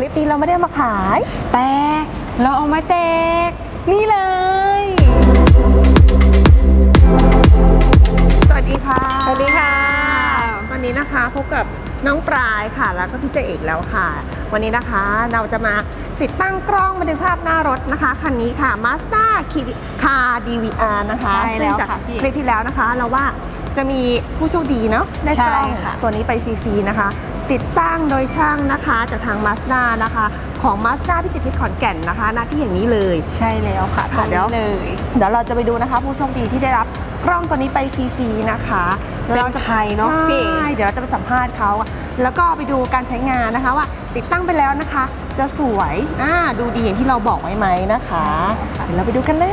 คลิปนี้เราไม่ได้เอามาขาย แต่เราเอามาแจก นี่เลย สวัสดีค่ะสวัสดีค่ะ วันนี้นะคะพบกับน้องปลายค่ะ แล้วก็พี่เจเอกแล้วค่ะ วันนี้นะคะเราจะมาติดตั้งกล้องบันทึกภาพหน้ารถนะคะคันนี้ค่ะ Mazda Car DVR นะคะใช่แล้วซึ่งจากค่ะพี่คลิปที่แล้วนะคะ เราว่าจะมีผู้โชคดีเนาะได้กล้องใช่ค่ะ ตัวนี้ไป CC นะคะ ติดตั้งโดยช่างนะคะ จากทาง Mazda นะคะ ของ Mazda พิจิตรเพชรขอนแก่นนะคะหน้าที่อย่างนี้เลย ใช่แล้วค่ะตค่ะรงเดี๋ยว นี้เลย เดี๋ยวเราจะไปดูนะคะ ผู้โชคดีที่ได้รับกล้องตัวนี้ไป CC นะคะเป็นใครเนาะพี่ ใช่เดี๋ยวเราจะไปสัมภาษณ์เขาแล้วก็ไปดูการใช้งานนะคะว่าติดตั้งไปแล้วนะคะ จะสวยอ่าดูดีอย่างที่เราบอกไว้ไหมนะคะเดี๋ยวเราไปดูกันเลย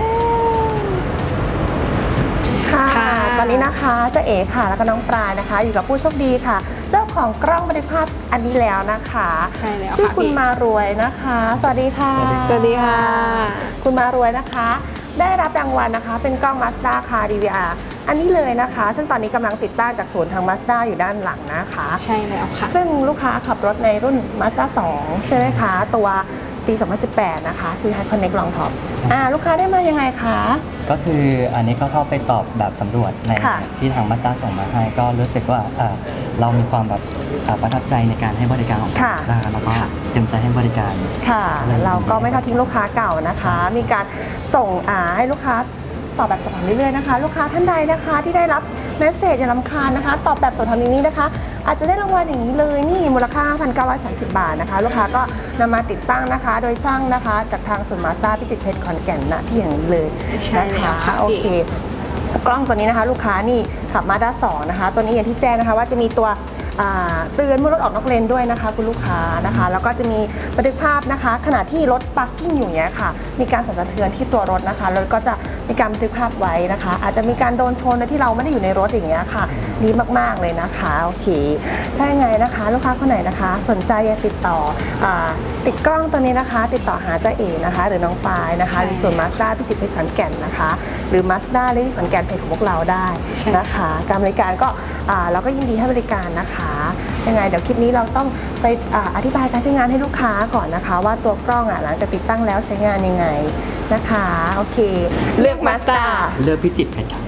ค่ะค่ะตอนนี้นะคะเจ้าเอ๋ค่ะแล้วก็น้องปลายนะคะ อยู่กับผู้โชคดีค่ะ เจ้าของกล้องบันทึกภาพอันนี้แล้วนะคะใช่แล้วชื่อค่ะคุณพี่ มารวยนะคะ สวัสดีค่ะ สวัสดีค่ะ คุณมารวยนะคะ ได้รับรางวัลนะคะ เป็นกล้อง Mazda Car DVR อันนี้เลยนะคะ ซึ่งตอนนี้กำลังติดตั้งจากศูนย์ทาง Mazda อยู่ด้านหลังนะคะ ใช่แล้วค่ะ ซึ่งลูกค้าขับรถในรุ่น Mazda 2 ใช่ไหมคะ ตัว ปี 2018 นะคะ คือ High Connect Long Top อ่าลูกค้าได้มายังไงคะ ก็คืออันนี้ก็เข้าไปตอบแบบสำรวจในค่ะที่ทางมาสด้าส่งมาให้ ก็รู้สึกว่าเอ่อเรามีความแบบเอ่อประทับใจในการให้บริการของมาค่ะสด้าแล้วก็เต็มใจให้บริการ ค่ะ เราก็ไม่ทอดทิ้งลูกค้าเก่านะคะ มีการส่งอ่าให้ลูกค้า ตอบแบบสอบถามเรื่อยๆนะคะ ลูกค้าท่านใดนะคะที่ได้รับเมสเซจอย่าลำคาญนะคะ ตอบแบบสอบถามอย่างนี้นะคะ อาจจะได้รางวัลอย่างนี้เลยนี่มูลค่า5,930 บาทนะคะ ลูกค้าก็นำมาติดตั้งนะคะ โดยช่างนะคะ จากทางศูนย์มาสเตอร์พิจิตรเพชรขอนแก่นนะที่อย่างนี้เลยใช่นะแล้วคะค่ะโอเคกล้องตัวนี้นะคะ ลูกค้านี่ขับมาด้าสองนะคะ ตัวนี้อย่างที่แจ้งนะคะว่าจะมีตัวอ่า เตือนเมื่อรถออกนอกเลนด้วยนะคะคุณลูกค้านะคะ แล้วก็จะมีบันทึกภาพนะคะ ขณะที่รถปักกิ้งอยู่เนี้ยค่ะ มีการสั่นสะเทือนที่ตัวรถนะคะรถก็จะมีการบันทึกภาพไว้นะคะ อาจจะมีการโดนชนโดยที่เราไม่ได้อยู่ในรถอย่างเงี้ยค่ะ ดีมากๆเลยนะคะโอเคถ้ายังไงนะคะ ลูกค้าคนไหนนะคะ สนใจอยากติดต่ออาติดกล้องตัวนี้นะคะ ติดต่อหาเจ้าเอนะคะ หรือน้องปายนะคะใช่หรือส่วนมาสด้าพิจิตรเพชรขอนแก่นนะคะ หรือมาสด้าเลขขอนแก่นเพจของพวกเราได้ใช่นะคะ การบริการก็อ่าเราก็ยินดีให้บริการนะคะยังไงเดี๋ยวคลิปนี้เราต้องไปออธิบายการใช้งานให้ลูกค้าก่อนนะคะ ว่าตัวกล้องอะหลังจากติดตั้งแล้วใช้งานยังไงนะคะ โอเค เลือกมาสเตอร์เลือกพิจิตรเพชรครับ